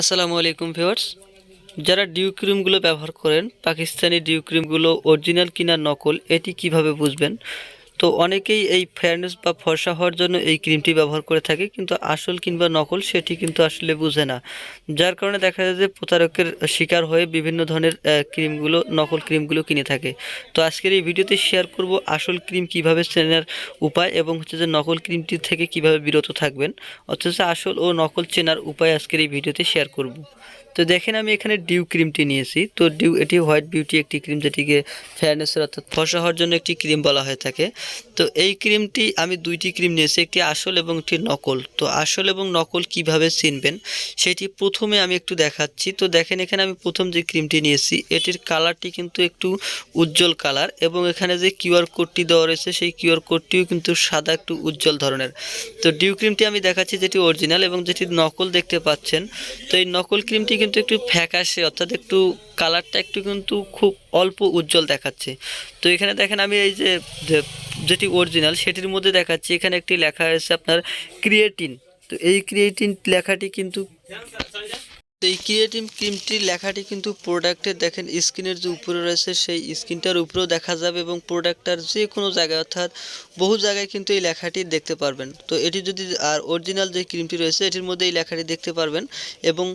আসসালামু আলাইকুম ভিউয়ার্স। যারা ডিউ ক্রিমগুলো ব্যবহার করেন, পাকিস্তানি ডিউ ক্রিমগুলো অরিজিনাল কিনা নকল, এটি কীভাবে বুঝবেন? তো অনেকেই এই ফেয়ারনেস বা ফর্সা হওয়ার জন্য এই ক্রিমটি ব্যবহার করে থাকে, কিন্তু আসল কিংবা নকল সেটি কিন্তু আসলে বুঝে না। যার কারণে দেখা যায় যে প্রতারকের শিকার হয়ে বিভিন্ন ধরনের ক্রিমগুলো নকল ক্রিমগুলো কিনে থাকে। তো আজকের এই ভিডিওতে শেয়ার করব আসল ক্রিম কীভাবে চেনার উপায় এবং হচ্ছে যে নকল ক্রিমটি থেকে কীভাবে বিরত থাকবেন। অথচ আসল ও নকল চেনার উপায় আজকের এই ভিডিওতে শেয়ার করব। তো দেখেন আমি এখানে ডিউ ক্রিমটি নিয়েছি। তো ডিউ এটি হোয়াইট বিউটি একটি ক্রিম যেটিকে ফেয়ারনেসের অর্থাৎ ফসা হওয়ার জন্য একটি ক্রিম বলা হয়ে থাকে। তো এই ক্রিমটি আমি দুইটি ক্রিম নিয়েছি, একটি আসল এবং একটি নকল। তো আসল এবং নকল কীভাবে চিনবেন সেটি প্রথমে আমি একটু দেখাচ্ছি। তো দেখেন এখানে আমি প্রথম যে ক্রিমটি নিয়েছি, এটির কালারটি কিন্তু একটু উজ্জ্বল কালার এবং এখানে যে কিউআর কোডটি দেওয়া রয়েছে, সেই কিউআর কোডটিও কিন্তু সাদা একটু উজ্জ্বল ধরনের। তো ডিউ ক্রিমটি আমি দেখাচ্ছি যেটি অরিজিনাল এবং যেটি নকল দেখতে পাচ্ছেন। তো এই নকল ক্রিমটি কিন্তু একটু ফ্যাকাসে অর্থাৎ একটু কালারটা একটু কিন্তু খুব অল্প উজ্জ্বল দেখাচ্ছে। তো এখানে দেখেন আমি এই যে যেটি অরিজিনাল সেটির মধ্যে দেখাচ্ছি, এখানে একটি লেখা হয়েছে আপনার ক্রিয়েটিন তো এই ক্রিয়েটিন লেখাটি কিন্তু এই ক্রিয়েটিভ ক্রিমটির লেখাটি কিন্তু প্রোডাক্টের দেখেন স্ক্রিনের যে উপরে রয়েছে সেই স্ক্রিনটার উপরেও দেখা যাবে এবং প্রোডাক্টটার যে কোনো জায়গায়, অর্থাৎ বহু জায়গায় কিন্তু এই লেখাটি দেখতে পারবেন। তো এটি যদি, আর অরিজিনাল যে ক্রিমটি রয়েছে, এটির মধ্যে এই লেখাটি দেখতে পারবেন এবং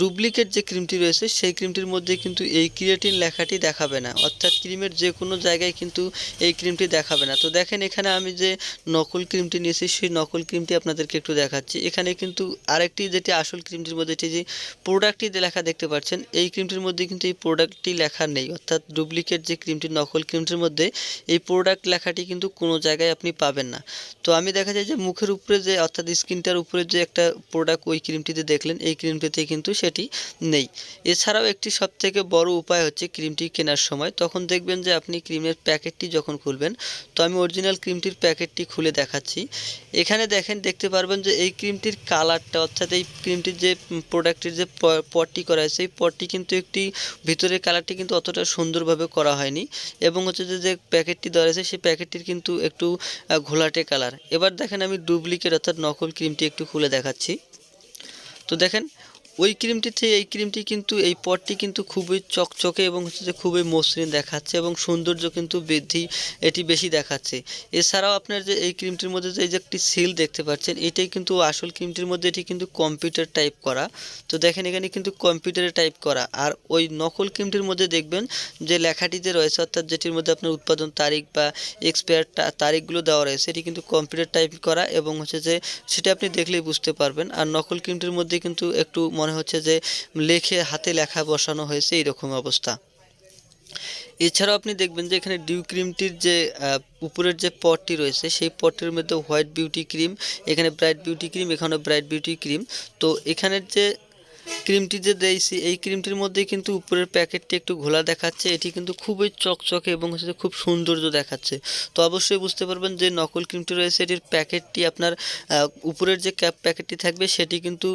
ডুপ্লিকেট যে ক্রিমটি রয়েছে, সেই ক্রিমটির মধ্যে কিন্তু এই ক্রিয়েটিন লেখাটি দেখাবে না। অর্থাৎ ক্রিমের যে কোনো জায়গায় কিন্তু এই ক্রিমটি দেখাবে না। তো দেখেন, এখানে আমি যে নকল ক্রিমটি নিয়েছি, সেই নকল ক্রিমটি আপনাদেরকে একটু দেখাচ্ছি। এখানে কিন্তু আরেকটি যেটি আসল ক্রিমটির মধ্যে, এটি যে প্রোডাক্টটি লেখা দেখতে পাচ্ছেন, এই ক্রিমটির মধ্যে কিন্তু এই প্রোডাক্টটি লেখা নেই। অর্থাৎ ডুপ্লিকেট যে ক্রিমটি নকল ক্রিমটির মধ্যে এই প্রোডাক্ট লেখাটি কিন্তু কোনো জায়গায় আপনি পাবেন না। তো আমি দেখা যায় যে মুখের উপরে যে, অর্থাৎ স্কিনটার উপরে যে একটা প্রোডাক্ট ওই ক্রিমটিতে দেখলেন, এই ক্রিমটিতে কিন্তু সেটি নেই। এছাড়াও একটি সবথেকে বড় উপায় হচ্ছে ক্রিমটি কেনার সময়। তখন দেখবেন যে আপনি ক্রিমের প্যাকেটটি যখন খুলবেন, তো আমি অরিজিনাল ক্রিমটির প্যাকেটটি খুলে দেখাচ্ছি। এখানে দেখেন, দেখতে পারবেন যে এই ক্রিমটির কালারটা অর্থাৎ এই ক্রিমটির যে প্রোডাক্টের যে পটটি করা হয়েছে এই পটটি কিন্তু একটি ভিতরের কালারটি কিন্তু অতটা সুন্দরভাবে করা হয়নি এবং হচ্ছে যে যে প্যাকেটটি দেওয়া রয়েছে, সেই প্যাকেটটির কিন্তু একটু ঘোলাটে কালার এবার দেখেন আমি ডুপ্লিকেট অর্থাৎ নকল ক্রিমটি একটু খুলে দেখাচ্ছি। তো দেখেন ওই ক্রিমটি থেকে এই ক্রিমটি কিন্তু, এই পটটি কিন্তু খুবই চকচকে এবং হচ্ছে যে খুবই মসৃণ দেখাচ্ছে এবং সৌন্দর্য কিন্তু বৃদ্ধি এটি বেশি দেখাচ্ছে। এছাড়াও আপনার যে এই ক্রিমটির মধ্যে যে, এই যে একটি সিল দেখতে পাচ্ছেন, এটাই কিন্তু আসল ক্রিমটির মধ্যে এটি কিন্তু কম্পিউটার টাইপ করা। তো দেখেন এখানে কিন্তু কম্পিউটারে টাইপ করা। আর ওই নকল ক্রিমটির মধ্যে দেখবেন যে লেখাটি যে রয়েছে, অর্থাৎ যেটির মধ্যে আপনার উৎপাদন তারিখ বা এক্সপায়ার তারিখগুলো দেওয়া রয়েছে, এটি কিন্তু কম্পিউটার টাইপ করা এবং হচ্ছে যে, সেটা আপনি দেখলেই বুঝতে পারবেন। আর নকল ক্রিমটির মধ্যে কিন্তু একটু মনে হচ্ছে যে লেখে হাতে লেখা বসানো হয়েছে এইরকম অবস্থা। এছাড়াও আপনি দেখবেন যে এখানে ডিউ ক্রিমটির যে উপরের যে পটটি রয়েছে, সেই পটের মধ্যে হোয়াইট বিউটি ক্রিম এখানে ব্রাইট বিউটি ক্রিম এখানে ব্রাইট বিউটি ক্রিম তো এখানের যে ক্রিমটি যে দিয়েছি, এই ক্রিমটির মধ্যে কিন্তু উপরের প্যাকেটটি একটু ঘোলা দেখাচ্ছে। এটি কিন্তু খুবই চকচকে এবং হচ্ছে খুব সৌন্দর্য দেখাচ্ছে। তো অবশ্যই বুঝতে পারবেন যে নকল ক্রিমটি রয়েছে, এটির প্যাকেটটি আপনার উপরের যে ক্যাপ প্যাকেটটি থাকবে, সেটি কিন্তু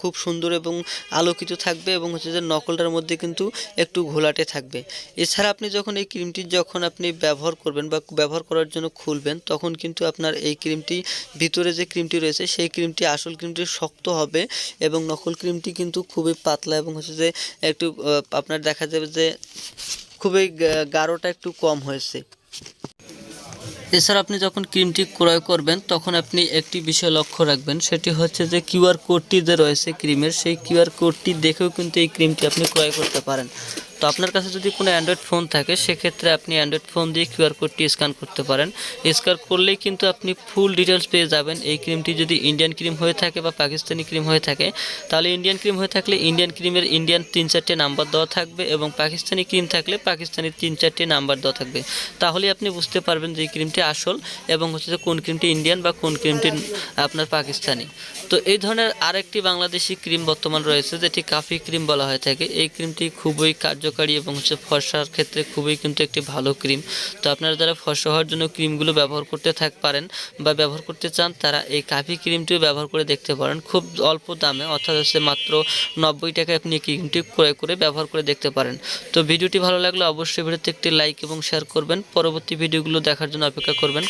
খুব সুন্দর এবং আলোকিত থাকবে এবং হচ্ছে যে নকলটার মধ্যে কিন্তু একটু ঘোলাটে থাকবে। এছাড়া আপনি যখন এই ক্রিমটি যখন আপনি ব্যবহার করবেন বা ব্যবহার করার জন্য খুলবেন, তখন কিন্তু আপনার এই ক্রিমটি ভিতরে যে ক্রিমটি রয়েছে, সেই ক্রিমটি আসল ক্রিমটি শক্ত হবে এবং নকল ক্রিমটি কিন্তু খুবই পাতলা এবং হচ্ছে যে একটু আপনার দেখা যাবে যে খুবই গাঢ়টা একটু কম হয়েছে। এছাড়া আপনি যখন ক্রিমটি ক্রয় করবেন, তখন আপনি একটি বিষয় লক্ষ্য রাখবেন, সেটি হচ্ছে যে কিউআর কোডটি যে রয়েছে ক্রিমের, সেই কিউআর কোডটি দেখেও কিন্তু এই ক্রিমটি আপনি ক্রয় করতে পারেন। তো আপনার কাছে যদি কোনো অ্যান্ড্রয়েড ফোন থাকে, সেক্ষেত্রে আপনি অ্যান্ড্রয়েড ফোন দিয়ে কিউআর কোডটি স্ক্যান করতে পারেন। স্ক্যান করলেই কিন্তু আপনি ফুল ডিটেলস পেয়ে যাবেন। এই ক্রিমটি যদি ইন্ডিয়ান ক্রিম হয়ে থাকে বা পাকিস্তানি ক্রিম হয়ে থাকে, তাহলে ইন্ডিয়ান ক্রিম হয়ে থাকলে ইন্ডিয়ান ক্রিমের ইন্ডিয়ান তিন চারটে নাম্বার দেওয়া থাকবে এবং পাকিস্তানি ক্রিম থাকলে পাকিস্তানি তিন চারটে নাম্বার দেওয়া থাকবে। তাহলে আপনি বুঝতে পারবেন যে এই ক্রিমটি আসল এবং হচ্ছে যে কোন ক্রিমটি ইন্ডিয়ান বা কোন ক্রিমটি আপনার পাকিস্তানি তো এই ধরনের আরেকটি বাংলাদেশি ক্রিম বর্তমান রয়েছে, যেটি কাফি ক্রিম বলা হয়ে থাকে। এই ক্রিমটি খুবই কার্যকারী এবং হচ্ছে ফর্সার ক্ষেত্রে খুবই কিন্তু একটি ভালো ক্রিম। তো আপনারা যারা ফর্সা হওয়ার জন্য ক্রিমগুলো ব্যবহার করতে থাক পারেন বা ব্যবহার করতে চান, তারা এই কাফি ক্রিমটিও ব্যবহার করে দেখতে পারেন। খুব অল্প দামে, অর্থাৎ হচ্ছে মাত্র নব্বই টাকায় আপনি ক্রিমটি ক্রয় করে ব্যবহার করে দেখতে পারেন। তো ভিডিওটি ভালো লাগলে অবশ্যই ভিডিওতে একটি লাইক এবং শেয়ার করবেন। পরবর্তী ভিডিওগুলো দেখার জন্য অপেক্ষা করবেন।